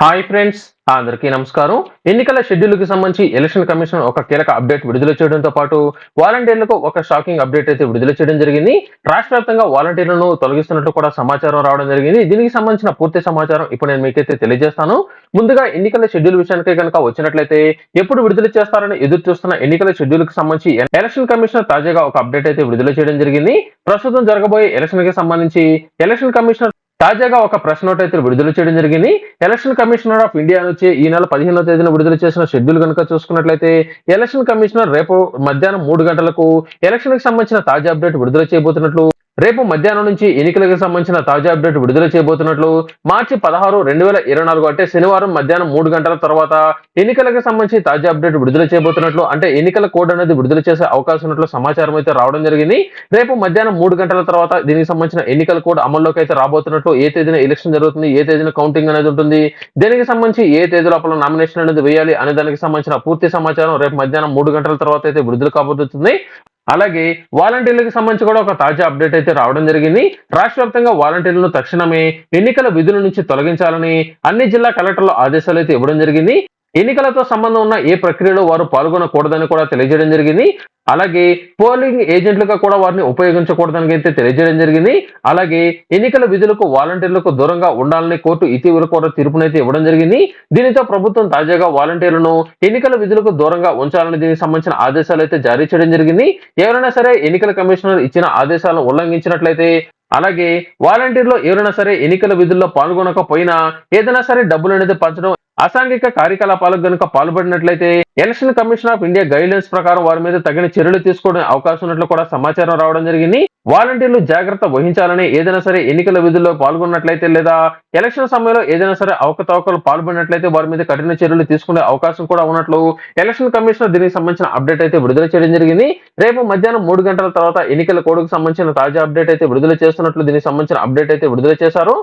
Hi friends అందరికీ నమస్కారం. ఎన్నికల షెడ్యూల్కి సంబంధించి ఎలక్షన్ కమిషన్ ఒక కీలక అప్డేట్ విడుదల చేయడంతో పాటు వాలంటీర్లకు ఒక షాకింగ్ అప్డేట్ అయితే విడుదల చేయడం జరిగింది. రాష్ట్ర వ్యాప్తంగా వాలంటీర్లను తొలగిస్తున్నట్లు కూడా సమాచారం రావడం జరిగింది. దీనికి సంబంధించిన పూర్తి సమాచారం ఇప్పుడు నేను మీకైతే తెలియజేస్తాను. ముందుగా ఎన్నికల షెడ్యూల్ విషయానికి కనుక వచ్చినట్లయితే ఎప్పుడు విడుదల చేస్తారని ఎదురు చూస్తున్న ఎన్నికల షెడ్యూల్కి సంబంధించి ఎలక్షన్ కమిషనర్ తాజాగా ఒక అప్డేట్ అయితే విడుదల చేయడం జరిగింది. ప్రస్తుతం జరగబోయే ఎలక్షన్కి సంబంధించి ఎలక్షన్ కమిషనర్ తాజాగా ఒక ప్రెస్ నోట్ అయితే విడుదల చేయడం జరిగింది. ఎలక్షన్ కమిషనర్ ఆఫ్ ఇండియా నుంచి ఈ నెల పదిహేనో తేదీన విడుదల చేసిన షెడ్యూల్ కనుక చూసుకున్నట్లయితే ఎలక్షన్ కమిషనర్ రేపు మధ్యాహ్నం మూడు గంటలకు ఎలక్షన్కి సంబంధించిన తాజా అప్డేట్ విడుదల చేయబోతున్నట్లు రేపు మధ్యాహ్నం నుంచి ఎన్నికలకు సంబంధించిన తాజా అప్డేట్ విడుదల చేయబోతున్నట్లు మార్చి పదహారు రెండు వేల ఇరవై నాలుగు అంటే శనివారం మధ్యాహ్నం మూడు గంటల తర్వాత ఎన్నికలకు సంబంధించి తాజా అప్డేట్ విడుదల చేయబోతున్నట్లు అంటే ఎన్నికల కోడ్ అనేది విడుదల చేసే అవకాశం ఉన్నట్లు సమాచారం అయితే రావడం జరిగింది. రేపు మధ్యాహ్నం మూడు గంటల తర్వాత దీనికి సంబంధించిన ఎన్నికల కోడ్ అమల్లోకి అయితే రాబోతున్నట్లు ఏ తేదీన ఎలక్షన్ జరుగుతుంది ఏ తేదీన కౌంటింగ్ అనేది ఉంటుంది దీనికి సంబంధించి ఏ తేదీ లోపల నామినేషన్ అనేది వేయాలి అనే దానికి సంబంధించిన పూర్తి సమాచారం రేపు మధ్యాహ్నం మూడు గంటల తర్వాత అయితే విడుదల కాబోతుంది అలాగే వాలంటీర్లకు సంబంధించి కూడా ఒక తాజా అప్డేట్ అయితే రావడం జరిగింది. రాష్ట్ర వ్యాప్తంగా వాలంటీర్లను తక్షణమే ఎన్నికల విధుల నుంచి తొలగించాలని అన్ని జిల్లా కలెక్టర్లు ఆదేశాలు అయితే ఇవ్వడం జరిగింది. ఎన్నికలతో సంబంధం ఉన్న ఏ ప్రక్రియలో వారు పాల్గొనకూడదని కూడా తెలియజేయడం జరిగింది. అలాగే పోలింగ్ ఏజెంట్లుగా కూడా వారిని ఉపయోగించకూడదని అయితే తెలియజేయడం జరిగింది. అలాగే ఎన్నికల విధులకు వాలంటీర్లకు దూరంగా ఉండాలని కోర్టు ఇటీవల కూడా తీర్పునైతే ఇవ్వడం జరిగింది. దీనితో ప్రభుత్వం తాజాగా వాలంటీర్లను ఎన్నికల విధులకు దూరంగా ఉంచాలని దీనికి సంబంధించిన ఆదేశాలు అయితే జారీ చేయడం జరిగింది. ఎవరైనా సరే ఎన్నికల కమిషనర్ ఇచ్చిన ఆదేశాలను ఉల్లంఘించినట్లయితే అలాగే వాలంటీర్లు ఎవరైనా సరే ఎన్నికల విధుల్లో పాల్గొనకపోయినా ఏదైనా సరే డబ్బులు అనేది పంచడం అసాంఘిక కార్యకలాపాలకు గనుక పాల్పడినట్లయితే Election Commission of India guidelines ప్రకారం వారి మీద తగిన చర్యలు తీసుకోవడం అవకాశం ఉన్నట్లు కూడా సమాచారం రావడం జరిగింది. వాలంటీర్లు జాగ్రత్త వహించాలని ఏదైనా సరే ఎన్నికల విధుల్లో పాల్గొన్నట్లయితే లేదా ఎలక్షన్ సమయంలో ఏదైనా సరే అవకతవకలు పాల్పడినట్లయితే వారి మీద కఠిన చర్యలు తీసుకునే అవకాశం కూడా ఉన్నట్లు ఎలక్షన్ కమిషనర్ దీనికి సంబంధించిన అప్డేట్ అయితే విడుదల చేయడం జరిగింది. రేపు మధ్యాహ్నం మూడు గంటల తర్వాత ఎన్నికల కోడ్కు సంబంధించిన తాజా అప్డేట్ అయితే విడుదల చేస్తున్నట్లు దీనికి సంబంధించిన అప్డేట్ అయితే విడుదల చేశారు.